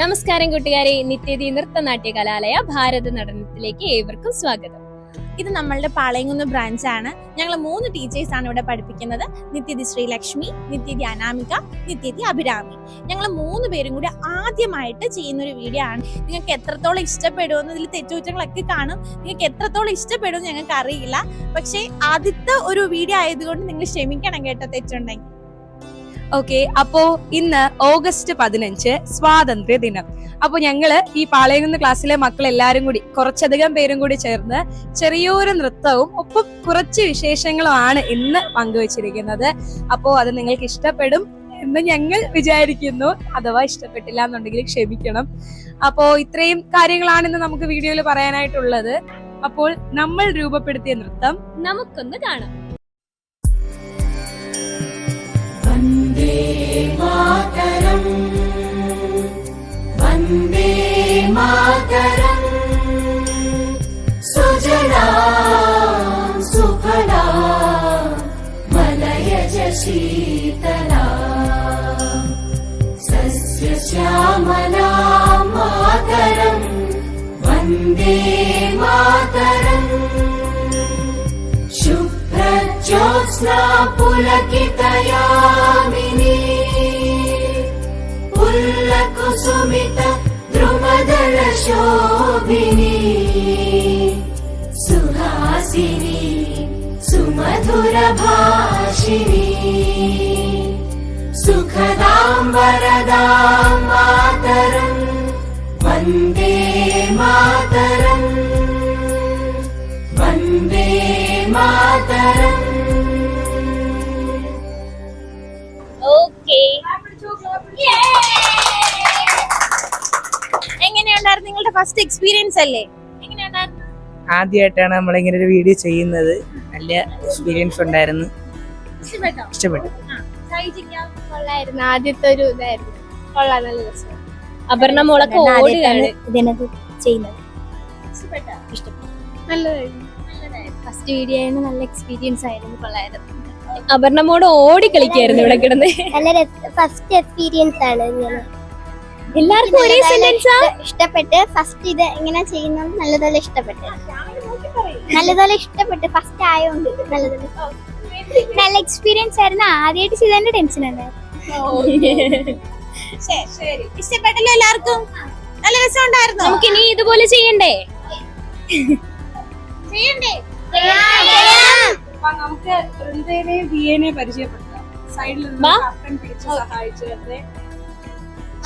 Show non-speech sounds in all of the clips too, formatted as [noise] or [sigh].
നമസ്കാരം കൂട്ടുകാരെ. നിത്യതി നൃത്തനാട്യ കലാലയ ഭാരത നടനത്തിലേക്ക് ഏവർക്കും സ്വാഗതം. ഇത് നമ്മളുടെ പാളയംകുന്ന് ആണ്. ഞങ്ങൾ മൂന്ന് ടീച്ചേഴ്സ് ആണ് ഇവിടെ പഠിപ്പിക്കുന്നത്. നിത്യതി ശ്രീലക്ഷ്മി നിത്യതി അനാമിക നിത്യതി അഭിരാമി. ഞങ്ങൾ മൂന്ന് പേരും കൂടി ആദ്യമായിട്ട് ചെയ്യുന്ന ഒരു വീഡിയോ ആണ്. നിങ്ങൾക്ക് എത്രത്തോളം ഇഷ്ടപ്പെടുമെന്ന് ഇതിൽ തെറ്റുകുറ്റങ്ങളൊക്കെ കാണും. നിങ്ങൾക്ക് എത്രത്തോളം ഇഷ്ടപ്പെടുമെന്ന് ഞങ്ങൾക്ക് അറിയില്ല പക്ഷേ ആദ്യത്തെ ഒരു വീഡിയോ ആയതുകൊണ്ട് നിങ്ങൾ ക്ഷമിക്കണം കേട്ടോ തെറ്റുണ്ടെങ്കിൽ. ഓക്കെ അപ്പോ ഇന്ന് ഓഗസ്റ്റ് പതിനഞ്ച് സ്വാതന്ത്ര്യ ദിനം. അപ്പൊ ഞങ്ങൾ ഈ പാളയകുന്ന് ക്ലാസ്സിലെ മക്കൾ എല്ലാരും കൂടി കുറച്ചധികം പേരും കൂടി ചേർന്ന് ചെറിയൊരു നൃത്തവും ഒപ്പം കുറച്ച് വിശേഷങ്ങളുമാണ് ഇന്ന് പങ്കുവച്ചിരിക്കുന്നത്. അപ്പോ അത് നിങ്ങൾക്ക് ഇഷ്ടപ്പെടും എന്ന് ഞങ്ങൾ വിചാരിക്കുന്നു. അഥവാ ഇഷ്ടപ്പെട്ടില്ല എന്നുണ്ടെങ്കിൽ ക്ഷമിക്കണം. അപ്പോ ഇത്രയും കാര്യങ്ങളാണ് ഇന്ന് നമുക്ക് വീഡിയോയിൽ പറയാനായിട്ടുള്ളത്. അപ്പോൾ നമ്മൾ രൂപപ്പെടുത്തിയ നൃത്തം നമുക്കൊന്ന് കാണാം. मातरम् वन्दे मातरम् सुजला सुफला मलयज शीतला सस्यश्यामला मातरम् वन्दे मातरम् शुभ्रज्योत्स्ना पुलकितयामिनी द्रुमदलशोभिनी सुहासिनी सुमधुरभाषिणी सुखदां वरदां मातरम् वन्दे मातरम् वन्दे मातरम् എങ്ങനെയുണ്ടായിരുന്നു നിങ്ങളുടെ ഫസ്റ്റ് എക്സ്പീരിയൻസ് അല്ലേ? എങ്ങനെയുണ്ടായിരുന്നു? ആദ്യമായിട്ടാണ് നമ്മളിങ്ങനെ ഒരു വീഡിയോ ചെയ്യുന്നത്. നല്ല എക്സ്പീരിയൻസ് ഉണ്ടായിരുന്നു. ഇഷ്ടപ്പെട്ടോ? ഇഷ്ടപ്പെട്ടു. സഹിച്ചിരിക്കാം കൊള്ളായിരുന്നു. ആദ്യത്തെ ഒരു ഇതായിരുന്നു. കൊള്ളാം നല്ല രസം. അപർണ മോളൊക്കെ ഓടുകയാണ് ഇതിനകത്ത് ചെയ്യുന്നത്. ഫസ്റ്റ് വീഡിയോ ആയിരുന്നു. നല്ല എക്സ്പീരിയൻസ് ആയിരുന്നു. കൊള്ളായിരുന്നു. അപർണ മോൾ ഓടി കളിക്കായിരുന്നു ഇവിടെ കിടന്ന്. നല്ല ഫസ്റ്റ് എക്സ്പീരിയൻസ് ആണ് ഇങ്ങനെ. എല്ലാവർക്കും ഒരേ സെന്റൻസാ ഇഷ്ടപ്പെട്ട് ഫസ്റ്റ് ഇത് എങ്ങനെ ചെയ്യുന്നത് നല്ലതുപോലെ ഇഷ്ടപ്പെട്ട്. നല്ലതുപോലെ ഇഷ്ടപ്പെട്ട് ഫസ്റ്റ് ആയതുകൊണ്ട് നല്ലതുപോലെ. നല്ല എക്സ്പീരിയൻസ് ആയിരുന്നു. ആദ്യമായിട്ട് ചെയ്തതിന്റെ ടെൻഷൻ ഉണ്ടായിരുന്നു ഇഷ്ടപ്പെട്ടല്ലോ എല്ലാവർക്കും? നല്ല രസം ഉണ്ടായിരുന്നു നമുക്ക് ഇനി ഇതുപോലെ ചെയ്യണ്ടേ? ചെയ്യണ്ടേ? നമുക്ക് വൃന്ദനെയും ദിയേനെയും പരിചയപ്പെടുത്താം. സൈഡിൽ നിന്ന് സഹായിച്ചു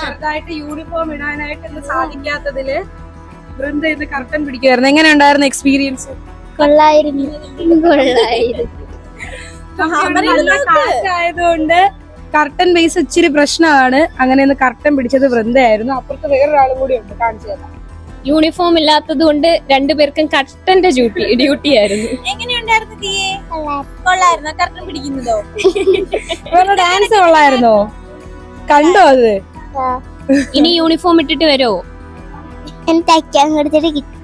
ചെറുതായിട്ട് യൂണിഫോം ഇടാനായിട്ട് സാധിക്കാത്തതിൽ വൃന്ദ ഇന്ന് കർട്ടൻ പിടിക്കുമായിരുന്നു എങ്ങനെ ഉണ്ടായിരുന്നു എക്സ്പീരിയൻസ് കൊള്ളായിരുന്നു. കാറ്റായതുകൊണ്ട് കർട്ടൻ ബേസ് ഇച്ചിരി പ്രശ്നമാണ്. അങ്ങനെ ഒന്ന് കർട്ടൻ പിടിച്ചത് വൃന്ദയായിരുന്നു. അപ്പുറത്ത് വേറൊരാളും കൂടി ഉണ്ട്. കാണിച്ചു തരാം. യൂണിഫോം ഇല്ലാത്തത് കൊണ്ട് രണ്ടുപേർക്കും കട്ടന്റെ ഡ്യൂട്ടി ഡ്യൂട്ടി ആയിരുന്നു. എങ്ങനെയുണ്ടായിരുന്നു തീയെ? കൊള്ളായിരുന്നു? കർട്ടൻ പിടിക്കുന്നതോ? [laughs] ഡാൻസ് കൊള്ളായിരുന്നോ? കണ്ടോ അത്? ഇനി യൂണിഫോം ഇട്ടിട്ട് വരോ എനിക്ക് തയ്ക്കാൻ കൊടുത്തിട്ട് കിട്ടി.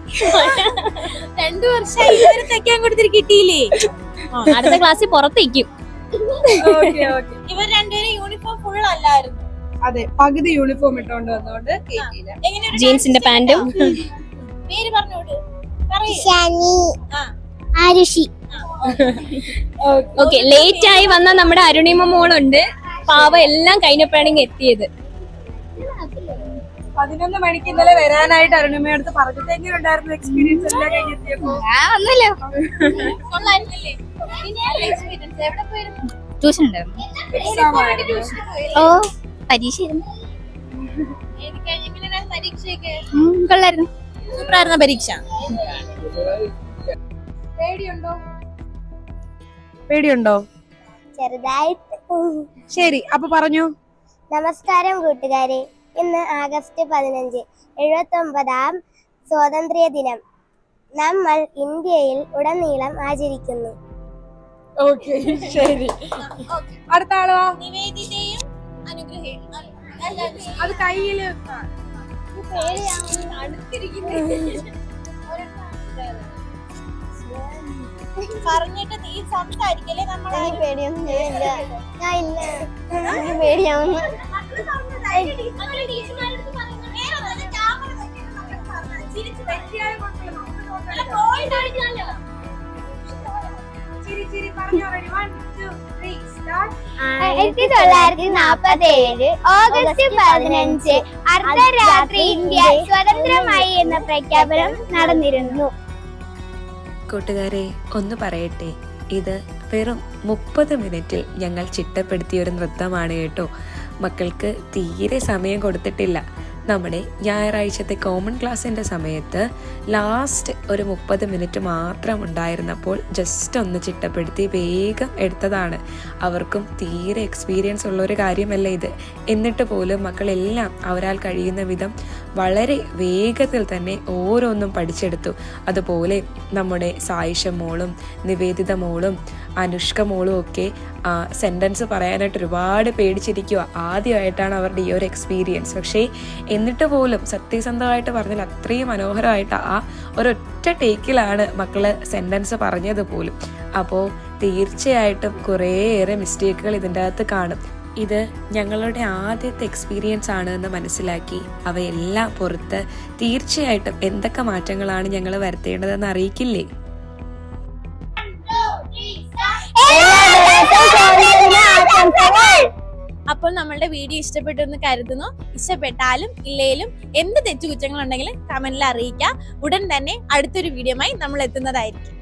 രണ്ടു വർഷമായി ഇതുവരെ തയ്ക്കാൻ കൊടുത്തിട്ട് കിട്ടിയില്ലേ? അടുത്ത ക്ലാസ്സിൽ പുറത്തേക്കും ഓക്കെ ഓക്കെ. ഇവർ രണ്ടുപേരും യൂണിഫോം ഫുൾ അല്ലായിരുന്നു. അതെ പകുതി യൂണിഫോം ഇട്ടോണ്ട് വന്നോണ്ട് ജീൻസിന്റെ പാന്റും? പേര് പറഞ്ഞോട്. ആരുഷി. ഓക്കെ ലേറ്റ് ആയി വന്ന നമ്മുടെ അരുണിമ മോളുണ്ട്. പാവ എല്ലാം കഴിഞ്ഞപ്പോഴാണ് എത്തിയത്. പതിനൊന്ന് മണിക്ക് ഇന്നലെ വരാനായിട്ട് അരുണിമയുടെ അടുത്ത് പറഞ്ഞിട്ട് എങ്ങനെ ഉണ്ടായിരുന്നു എക്സ്പീരിയൻസ് എല്ലാം കഴിഞ്ഞെത്തിയപ്പോ? ട്യൂഷൻ ഉണ്ടായിരുന്നു ഓ പരീക്ഷ? കൊള്ളായിരുന്നു. സൂപ്പറായിരുന്നോ പരീക്ഷ. പേടിയുണ്ടോ? പേടിയുണ്ടോ? ചെറുതായിട്ട്. ശരി അപ്പൊ പറഞ്ഞു. നമസ്കാരം കൂട്ടുകാരെ. ഇന്ന് ആഗസ്റ്റ് പതിനഞ്ച് എഴുപത്തി ഒമ്പതാം സ്വാതന്ത്ര്യ ദിനം. നമ്മൾ ഇന്ത്യയിൽ ഉടനീളം ആചരിക്കുന്നു. ഓക്കെ ശരി. അടുത്ത ആളോ നിവേദിതയും അനുഗ്രഹയും. അത് കയ്യിൽ പറഞ്ഞിട്ട് നീ സംസാരിക്കല്ലേ നമ്മളെ പേടിയൊന്നും ഇല്ല ഞാൻ ഇല്ല. പേടിയാവുന്നു. ആയിരത്തി തൊള്ളായിരത്തി നാപ്പത്തി ഏഴ് ഓഗസ്റ്റ് പതിനഞ്ച് അർദ്ധരാത്രി ഇന്ത്യ സ്വതന്ത്രമായി എന്ന പ്രഖ്യാപനം നടന്നിരുന്നു. കൂട്ടുകാരെ ഒന്ന് പറയട്ടെ. ഇത് വെറും മുപ്പത് മിനിറ്റിൽ ഞങ്ങൾ ചിട്ടപ്പെടുത്തിയ ഒരു നൃത്തമാണ് കേട്ടോ. മക്കൾക്ക് തീരെ സമയം കൊടുത്തിട്ടില്ല. നമ്മുടെ ഞായറാഴ്ചത്തെ കോമൺ ക്ലാസ്സിന്റെ സമയത്ത് ലാസ്റ്റ് ഒരു മുപ്പത് മിനിറ്റ് മാത്രം ഉണ്ടായിരുന്നപ്പോൾ ജസ്റ്റ് ഒന്ന് ചിട്ടപ്പെടുത്തി വേഗം എടുത്തതാണ്. അവർക്കും തീരെ എക്സ്പീരിയൻസ് ഉള്ള ഒരു കാര്യമല്ല ഇത്. എന്നിട്ട് പോലും മക്കളെല്ലാം അവരാൽ കഴിയുന്ന വിധം വളരെ വേഗത്തിൽ തന്നെ ഓരോന്നും പഠിച്ചെടുത്തു. അതുപോലെ നമ്മുടെ സായിഷ മോളും നിവേദിത മോളും അനുഷ്ക മോളും ഒക്കെ സെന്റൻസ് പറയാനായിട്ട് ഒരുപാട് പേടിച്ചിരിക്കുക ആദ്യമായിട്ടാണ് അവരുടെ ഈ ഒരു എക്സ്പീരിയൻസ് പക്ഷേ എന്നിട്ട് പോലും സത്യസന്ധമായിട്ട് പറഞ്ഞാൽ അത്രയും മനോഹരമായിട്ട് ആ ഒരൊറ്റ ടേക്കിലാണ് മക്കൾ സെന്റൻസ് പറഞ്ഞത് പോലും. അപ്പോൾ തീർച്ചയായിട്ടും കുറേയേറെ മിസ്റ്റേക്കുകൾ ഇതിന്റെ അകത്ത് കാണും. ഇത് ഞങ്ങളുടെ ആദ്യത്തെ എക്സ്പീരിയൻസ് ആണ് എന്ന് മനസ്സിലാക്കി അവയെല്ലാം പുറത്ത് തീർച്ചയായിട്ടും എന്തൊക്കെ മാറ്റങ്ങളാണ് ഞങ്ങൾ വരുത്തേണ്ടതെന്ന് അറിയിക്കില്ലേ? അപ്പോൾ നമ്മളുടെ വീഡിയോ ഇഷ്ടപ്പെട്ടു എന്ന് കരുതുന്നു. ഇഷ്ടപ്പെട്ടാലും ഇല്ലേലും എന്ത് തെറ്റുകുറ്റങ്ങൾ ഉണ്ടെങ്കിലും കമന്റിൽ അറിയിക്കുക ഉടൻ തന്നെ അടുത്തൊരു വീഡിയോമായി നമ്മൾ എത്തുന്നതായിരിക്കും!